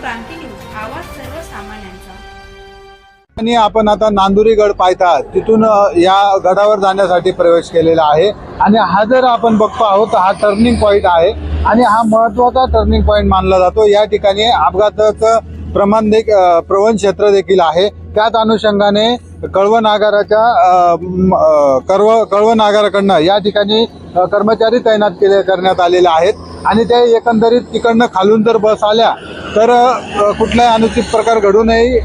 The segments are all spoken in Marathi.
क्रांती न्यूज आवाज सर्वसामान्यांचा. आणि आपण आता नांदुरी गड पायथा तिथून या गडावर जाण्यासाठी प्रवेश केलेला आहे. आणि हा जर आपण बघतो आहोत हा टर्निंग पॉईंट आहे. आणि हा महत्त्वाचा टर्निंग पॉईंट मानला जातो. या ठिकाणी अपघाताचं प्रमाण देख प्रवण क्षेत्र देखील आहे. त्याच अनुषंगाने कळवण आगाराच्या कर्व कळवण आगाराकडनं या ठिकाणी कर्मचारी तैनात केले करण्यात आलेले आहेत. आणि ते एकंदरीत तिकडनं खालून जर बस आल्या तर कुठलाही अनुचित प्रकार घडू नये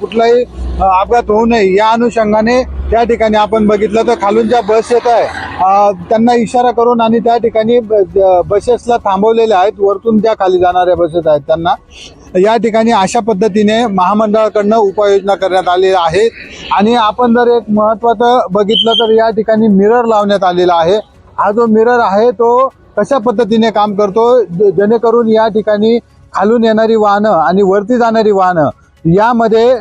कुठलाही अपघात होऊ नये या अनुषंगाने त्या ठिकाणी आपण बघितलं तर खालून ज्या बस येत आहे त्यांना इशारा करून आणि त्या ठिकाणी ब- बसेसला थांबवलेल्या आहेत वरतून ज्या खाली जाणाऱ्या बसेस आहेत त्यांना. या ठिकाणी अशा पद्धतीने महामंडळाकडनं उपाययोजना करण्यात आलेल्या आहेत आणि आपण जर एक महत्त्वाचं बघितलं तर या ठिकाणी मिरर लावण्यात आलेला आहे. हा जो मिरर आहे तो कशा पद्धतीने काम करतो? जेणेकरून या ठिकाणी खालून येणारी वाहनं आणि वरती जाणारी वाहनं यामध्ये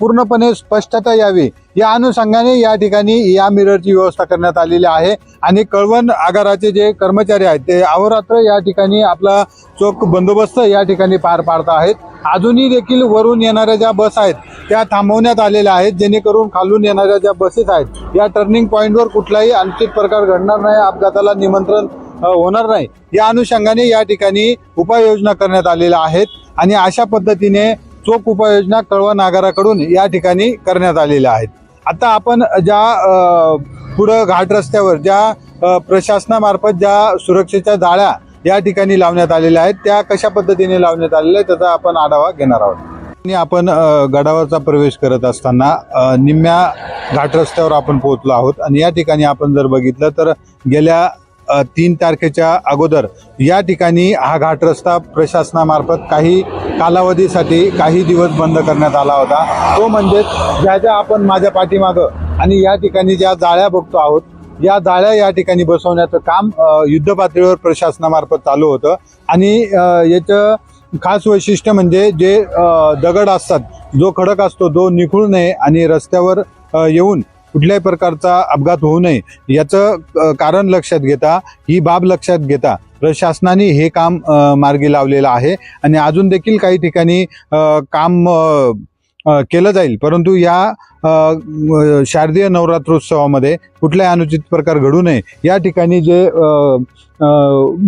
पूर्णपणे स्पष्टता यावी. या अनुषंगाने या ठिकाणी या मिररची व्यवस्था करण्यात आलेली आहे. आणि कळवण आगाराचे जे कर्मचारी आहेत ते अहोरात्र या ठिकाणी आपला चोख बंदोबस्त या ठिकाणी पार पाडत आहेत. अजूनही देखील वरून येणाऱ्या ज्या बस आहेत त्या थांबवण्यात आलेल्या आहेत जेणेकरून खालून येणाऱ्या ज्या बसेस आहेत या टर्निंग पॉईंटवर कुठलाही अनुचित प्रकार घडणार नाही. अपघाताला निमंत्रण होणार नाही. या अनुषंगाने या ठिकाणी उपाययोजना करण्यात आलेल्या आहेत आणि अशा पद्धतीने चोख उपाययोजना कळवा आगाराकडून या ठिकाणी करण्यात आलेल्या आहेत. आता आपण ज्या पुढं घाट रस्त्यावर ज्या प्रशासनामार्फत ज्या सुरक्षेच्या जाळ्या या ठिकाणी लावण्यात आलेल्या आहेत त्या कशा पद्धतीने लावण्यात आलेल्या आहेत त्याचा आपण आढावा घेणार आहोत. आणि आपण गडावरचा प्रवेश करत असताना निम्म्या घाट रस्त्यावर आपण पोहोचलो आहोत आणि या ठिकाणी आपण जर बघितलं तर गेल्या तीन तारखेच्या अगोदर. या ठिकाणी हा घाट रस्ता प्रशासनामार्फत काही कालावधीसाठी काही दिवस बंद करण्यात आला होता. तो म्हणजे ज्या ज्या आपण माझ्या पाठीमागं आणि या ठिकाणी ज्या जाळ्या बघतो आहोत या जाळ्या या ठिकाणी बसवण्याचं काम युद्धपातळीवर युद्ध पातळीवर प्रशासनामार्फत चालू होतं. आणि याचं खास वैशिष्ट्य म्हणजे जे दगड असतात जो खडक असतो तो निखळू नये आणि रस्त्यावर येऊन कुठल्याही प्रकारचा अपघात होऊ नये याचं कारण लक्षात घेता ही बाब लक्षात घेता प्रशासनाने हे काम मार्गी लावलेलं आहे आणि अजून देखील काही ठिकाणी काम केलं जाईल. परंतु या शारदीय नवरात्रोत्सवामध्ये कुठल्याही अनुचित प्रकार घडू नये. या ठिकाणी जे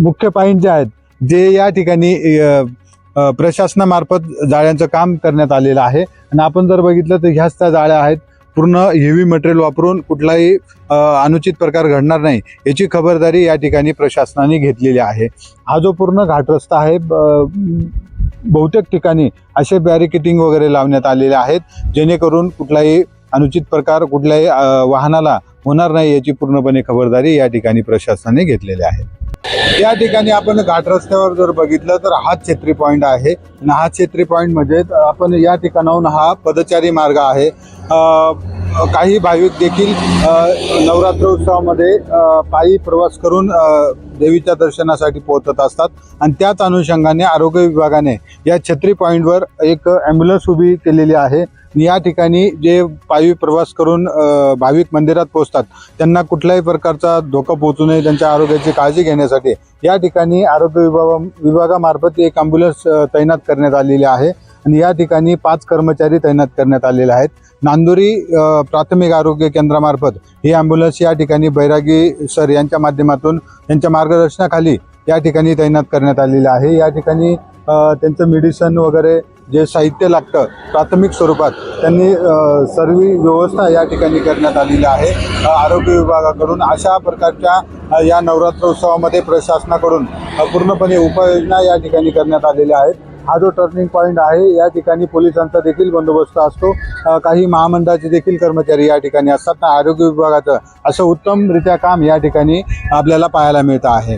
मुख्य पॉईंट जे आहेत जे या ठिकाणी प्रशासनामार्फत जाळ्यांचं काम करण्यात आलेलं आहे. आणि आपण जर बघितलं तर ह्याच त्या जाळ्या आहेत पूर्ण हेवी मटेरियल वापरून कुठलाही अनुचित प्रकार घडणार नाही याची खबरदारी या ठिकाणी प्रशासनाने घेतलेली आहे. हा जो पूर्ण घाट रस्ता आहे ब- बहुतेक ठिकाणी असे बॅरिकेटिंग वगैरे लावण्यात आलेले आहेत जेणेकरून कुठलाही अनुचित प्रकार कुठल्याही वाहनाला होणार नाही याची पूर्णपणे खबरदारी या ठिकाणी प्रशासनाने घेतलेली आहे. या ठिकाणी आपण घाट रस्त्यावर जर बघितलं तर हा छेत्री पॉईंट आहे आणि हा छेत्री पॉईंट म्हणजे आपण या ठिकाणाहून हा पदचारी मार्ग आहे. काही भाविक देखील नवरात्र उत्सवामध्ये पायी प्रवास करून देवीच्या दर्शनासाठी पोहोचत असतात. आणि त्याच अनुषंगाने आरोग्य विभागाने या छत्री पॉईंटवर एक ॲम्ब्युलन्स उभी केलेली आहे. या ठिकाणी जे पायी प्रवास करून भाविक मंदिरात पोहोचतात त्यांना कुठल्याही प्रकारचा धोका पोहोचू नये त्यांच्या आरोग्याची काळजी घेण्यासाठी. या ठिकाणी आरोग्य विभागा विभागामार्फत एक ॲम्ब्युलन्स तैनात करण्यात आलेली आहे आणि या ठिकाणी पाच कर्मचारी तैनात करण्यात आलेले आहेत. नांदुरी प्राथमिक आरोग्य केंद्रामार्फत ही ॲम्ब्युलन्स या ठिकाणी बैरागी सर यांच्या माध्यमातून त्यांच्या मार्गदर्शनाखाली या ठिकाणी तैनात करण्यात आलेली आहे. या ठिकाणी त्यांचं मेडिसन वगैरे जे साहित्य लागतं प्राथमिक स्वरूपात त्यांनी सर्व व्यवस्था या ठिकाणी करण्यात आलेली आहे. आरोग्य विभागाकडून अशा प्रकारच्या या नवरात्र उत्सवामध्ये प्रशासनाकडून पूर्णपणे उपाययोजना या ठिकाणी करण्यात आलेल्या आहेत. हा जो टर्निंग पॉईंट आहे या ठिकाणी पोलिसांचा देखील बंदोबस्त असतो. काही महामंडळाचे देखील कर्मचारी या ठिकाणी असतात. ना आरोग्य विभागाचं असं उत्तमरित्या काम या ठिकाणी आपल्याला पाहायला मिळतं आहे.